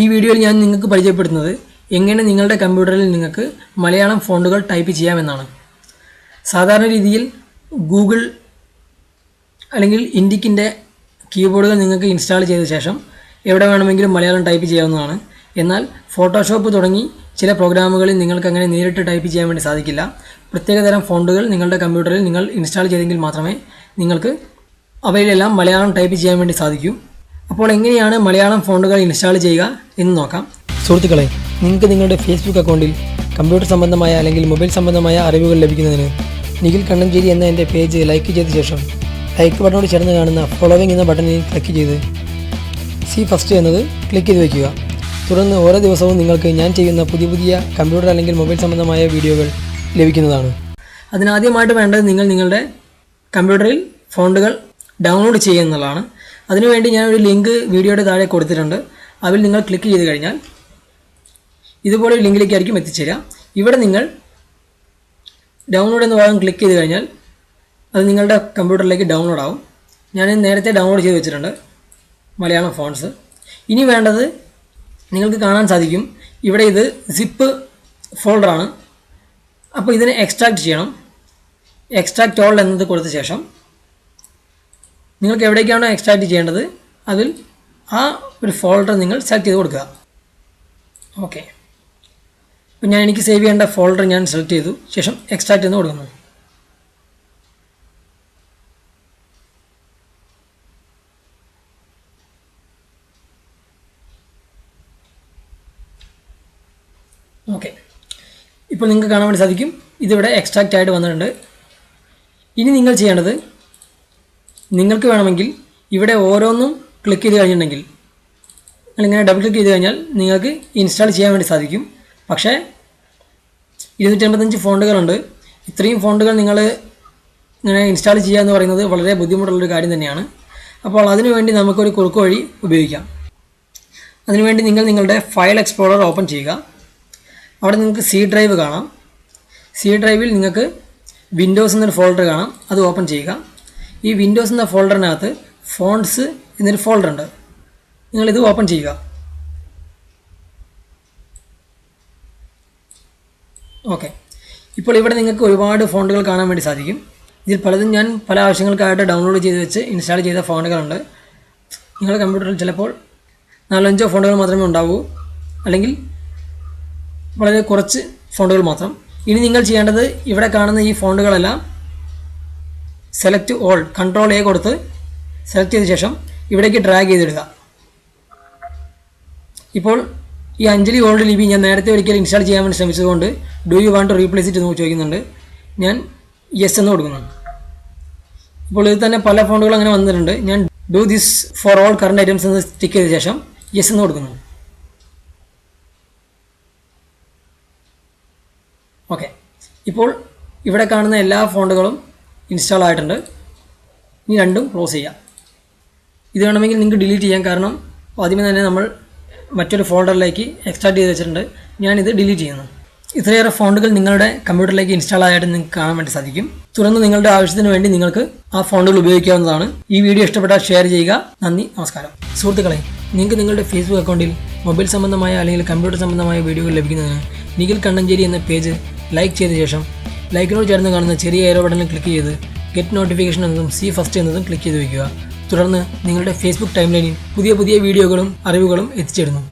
ഈ വീഡിയോയിൽ ഞാൻ നിങ്ങൾക്ക് പരിചയപ്പെടുത്തുന്നത് എങ്ങനെ നിങ്ങളുടെ കമ്പ്യൂട്ടറിൽ നിങ്ങൾക്ക് മലയാളം ഫോണ്ടുകൾ ടൈപ്പ് ചെയ്യാമെന്നാണ്. സാധാരണ രീതിയിൽ ഗൂഗിൾ അല്ലെങ്കിൽ ഇൻഡിക്കിന്റെ കീബോർഡുകൾ നിങ്ങൾക്ക് ഇൻസ്റ്റാൾ ചെയ്ത ശേഷം എവിടെ വേണമെങ്കിലും മലയാളം ടൈപ്പ് ചെയ്യാവുന്നതാണ്. എന്നാൽ ഫോട്ടോഷോപ്പ് തുടങ്ങി ചില പ്രോഗ്രാമുകളിൽ നിങ്ങൾക്ക് അങ്ങനെ നേരിട്ട് ടൈപ്പ് ചെയ്യാൻ വേണ്ടി സാധിക്കില്ല. പ്രത്യേകതരം ഫോണ്ടുകൾ നിങ്ങളുടെ കമ്പ്യൂട്ടറിൽ നിങ്ങൾ ഇൻസ്റ്റാൾ ചെയ്തെങ്കിൽ മാത്രമേ നിങ്ങൾക്ക് അവയിലെല്ലാം മലയാളം ടൈപ്പ് ചെയ്യാൻ വേണ്ടി സാധിക്കൂ. അപ്പോൾ എങ്ങനെയാണ് മലയാളം ഫോണ്ടുകൾ ഇൻസ്റ്റാൾ ചെയ്യുക എന്ന് നോക്കാം. സുഹൃത്തുക്കളെ നിങ്ങൾക്ക് നിങ്ങളുടെ ഫേസ്ബുക്ക് അക്കൗണ്ടിൽ കമ്പ്യൂട്ടർ സംബന്ധമായ അല്ലെങ്കിൽ മൊബൈൽ സംബന്ധമായ അറിവുകൾ ലഭിക്കുന്നതിന് നിഖിൽ കണ്ണഞ്ചേരി എന്ന എന്റെ പേജ് ലൈക്ക് ചെയ്ത ശേഷം ലൈക്ക് ബട്ടണോട് ചേർന്ന് കാണുന്ന ഫോളോവിംഗ് എന്ന ബട്ടണിൽ ക്ലിക്ക് ചെയ്ത് സി ഫസ്റ്റ് എന്നത് ക്ലിക്ക് ചെയ്ത് വയ്ക്കുക. തുടർന്ന് ഓരോ ദിവസവും നിങ്ങൾക്ക് ഞാൻ ചെയ്യുന്ന പുതിയ പുതിയ കമ്പ്യൂട്ടർ അല്ലെങ്കിൽ മൊബൈൽ സംബന്ധമായ വീഡിയോകൾ ലഭിക്കുന്നതാണ്. അതിനാദ്യമായിട്ട് വേണ്ടത് നിങ്ങൾ നിങ്ങളുടെ കമ്പ്യൂട്ടറിൽ ഫോണ്ടുകൾ ഡൗൺലോഡ് ചെയ്യുക എന്നുള്ളതാണ്. അതിനുവേണ്ടി ഞാൻ ഒരു ലിങ്ക് വീഡിയോയുടെ താഴെ കൊടുത്തിട്ടുണ്ട്. അതിൽ നിങ്ങൾ ക്ലിക്ക് ചെയ്ത് കഴിഞ്ഞാൽ ഇതുപോലെ ഒരു ലിങ്കിലേക്കായിരിക്കും എത്തിച്ചേരുക ഇവിടെ നിങ്ങൾ ഡൗൺലോഡ് എന്ന ഭാഗം ക്ലിക്ക് ചെയ്ത് കഴിഞ്ഞാൽ അത് നിങ്ങളുടെ കമ്പ്യൂട്ടറിലേക്ക് ഡൗൺലോഡ് ആവും. ഞാൻ നേരത്തെ ഡൗൺലോഡ് ചെയ്ത് വെച്ചിട്ടുണ്ട് മലയാളം ഫോൺസ് ഇനി വേണ്ടത് നിങ്ങൾക്ക് കാണാൻ സാധിക്കും. ഇവിടെ ഇത് സിപ്പ് ഫോൾഡറാണ് അപ്പോൾ ഇതിനെ എക്സ്ട്രാക്ട് ചെയ്യണം. എക്സ്ട്രാക്ട് ഓൾ എന്നത് കൊടുത്ത ശേഷം നിങ്ങൾക്ക് എവിടേക്കാണോ എക്സ്ട്രാക്ട് ചെയ്യേണ്ടത് അതിൽ ആ ഒരു ഫോൾഡർ നിങ്ങൾ സെലക്ട് ചെയ്ത് കൊടുക്കുക. ഓക്കെ അപ്പം ഞാൻ എനിക്ക് സേവ് ചെയ്യേണ്ട ഫോൾഡർ ഞാൻ സെലക്ട് ചെയ്തു ശേഷം എക്സ്ട്രാക്ട് എന്ന് കൊടുക്കുന്നു. ഓക്കെ ഇപ്പോൾ നിങ്ങൾക്ക് കാണാൻ വേണ്ടി സാധിക്കും ഇതിവിടെ എക്സ്ട്രാക്റ്റ് ആയിട്ട് വന്നിട്ടുണ്ട്. ഇനി നിങ്ങൾ ചെയ്യേണ്ടത് നിങ്ങൾക്ക് വേണമെങ്കിൽ ഇവിടെ ഓരോന്നും ക്ലിക്ക് ചെയ്ത് കഴിഞ്ഞിട്ടുണ്ടെങ്കിൽ ഇങ്ങനെ ഡബിൾ ക്ലിക്ക് ചെയ്ത് കഴിഞ്ഞാൽ നിങ്ങൾക്ക് ഇൻസ്റ്റാൾ ചെയ്യാൻ വേണ്ടി സാധിക്കും. പക്ഷേ ഇരുന്നൂറ്റി അമ്പത്തഞ്ച് ഫോണ്ടുകളുണ്ട്. ഇത്രയും ഫോണ്ടുകൾ നിങ്ങൾ ഇങ്ങനെ ഇൻസ്റ്റാൾ ചെയ്യുക എന്ന് പറയുന്നത് വളരെ ബുദ്ധിമുട്ടുള്ളൊരു കാര്യം തന്നെയാണ്. അപ്പോൾ അതിനുവേണ്ടി നമുക്കൊരു കുറുക്ക് വഴി ഉപയോഗിക്കാം. അതിനുവേണ്ടി നിങ്ങൾ നിങ്ങളുടെ ഫയൽ എക്സ്പ്ലോറർ ഓപ്പൺ ചെയ്യുക. അവിടെ നിങ്ങൾക്ക് സി ഡ്രൈവ് കാണാം. സി ഡ്രൈവിൽ നിങ്ങൾക്ക് വിൻഡോസ് എന്നൊരു ഫോൾഡർ കാണാം. അത് ഓപ്പൺ ചെയ്യുക. ഈ വിൻഡോസ് എന്ന ഫോൾഡറിനകത്ത് ഫോൺസ് എന്നൊരു ഫോൾഡർ ഉണ്ട്. നിങ്ങളിത് ഓപ്പൺ ചെയ്യുക. ഓക്കെ ഇപ്പോൾ ഇവിടെ നിങ്ങൾക്ക് ഒരുപാട് ഫോണ്ടുകൾ കാണാൻ വേണ്ടി സാധിക്കും. ഇതിൽ പലതും ഞാൻ പല ആവശ്യങ്ങൾക്കായിട്ട് ഡൗൺലോഡ് ചെയ്ത് വെച്ച് ഇൻസ്റ്റാൾ ചെയ്ത ഫോണുകളുണ്ട് നിങ്ങളുടെ കമ്പ്യൂട്ടറിൽ ചിലപ്പോൾ നാലഞ്ചോ ഫോണ്ടുകൾ മാത്രമേ ഉണ്ടാവൂ. അല്ലെങ്കിൽ വളരെ കുറച്ച് ഫോണ്ടുകൾ മാത്രം. ഇനി നിങ്ങൾ ചെയ്യേണ്ടത് ഇവിടെ കാണുന്ന ഈ ഫോണ്ടുകളെല്ലാം സെലക്ട് ഓൾ കൺട്രോൾ എ കൊടുത്ത് സെലക്ട് ചെയ്ത ശേഷം ഇവിടേക്ക് ഡ്രാഗ് ചെയ്തിടുക ഇപ്പോൾ ഈ അഞ്ജലി ഓൾഡ് ലിപി ഞാൻ നേരത്തെ ഒരിക്കൽ ഇൻസ്റ്റാൾ ചെയ്യാൻ വേണ്ടി ശ്രമിച്ചതുകൊണ്ട് do you want to replace it എന്ന് ചോദിക്കുന്നുണ്ട്. ഞാൻ യെസ് എന്ന് കൊടുക്കുന്നുണ്ട്. ഇപ്പോൾ ഇത് തന്നെ പല ഫോണ്ടുകൾ അങ്ങനെ വന്നിട്ടുണ്ട്. ഞാൻ do this for all current items എന്ന് സ്റ്റിക്ക് ചെയ്ത ശേഷം യെസ് എന്ന് കൊടുക്കുന്നുണ്ട്. ഓക്കെ ഇപ്പോൾ ഇവിടെ കാണുന്ന എല്ലാ ഫോണ്ടുകളും ഇൻസ്റ്റാൾ ആയിട്ടുണ്ട്. ഇനി രണ്ടും ക്ലോസ് ചെയ്യാം. ഇത് വേണമെങ്കിൽ നിങ്ങൾക്ക് ഡിലീറ്റ് ചെയ്യാം. കാരണം ആദ്യമേ തന്നെ നമ്മൾ മറ്റൊരു ഫോൾഡറിലേക്ക് എക്സ്ട്രാക്ട് ചെയ്ത് വെച്ചിട്ടുണ്ട്. ഞാനിത് ഡിലീറ്റ് ചെയ്യുന്നു. ഇത്രയേറെ ഫോണ്ടുകൾ നിങ്ങളുടെ കമ്പ്യൂട്ടറിലേക്ക് ഇൻസ്റ്റാൾ ആയിട്ട് നിങ്ങൾക്ക് കാണാൻ വേണ്ടി സാധിക്കും. തുടർന്ന് നിങ്ങളുടെ ആവശ്യത്തിന് വേണ്ടി നിങ്ങൾക്ക് ആ ഫോണ്ടുകൾ ഉപയോഗിക്കാവുന്നതാണ്. ഈ വീഡിയോ ഇഷ്ടപ്പെട്ടാൽ ഷെയർ ചെയ്യുക. നന്ദി നമസ്കാരം. സുഹൃത്തുക്കളെ നിങ്ങൾക്ക് നിങ്ങളുടെ ഫേസ്ബുക്ക് അക്കൗണ്ടിൽ മൊബൈൽ സംബന്ധമായ അല്ലെങ്കിൽ കമ്പ്യൂട്ടർ സംബന്ധമായ വീഡിയോകൾ ലഭിക്കുന്നതിന് നിഖിൽ കണ്ണഞ്ചേരി എന്ന പേജ് ലൈക്ക് ചെയ്ത ശേഷം ലൈക്കിനോട് ചേർന്ന് കാണുന്ന ചെറിയ ഏറോ ബട്ടണിൽ ക്ലിക്ക് ചെയ്ത് ഗെറ്റ് നോട്ടിഫിക്കേഷൻ എന്നതും സി ഫസ്റ്റ് എന്നതും ക്ലിക്ക് ചെയ്ത് വയ്ക്കുക തുടർന്ന് നിങ്ങളുടെ ഫേസ്ബുക്ക് ടൈംലൈനിൽ പുതിയ പുതിയ വീഡിയോകളും അറിവുകളും എത്തിച്ചേരുന്നു.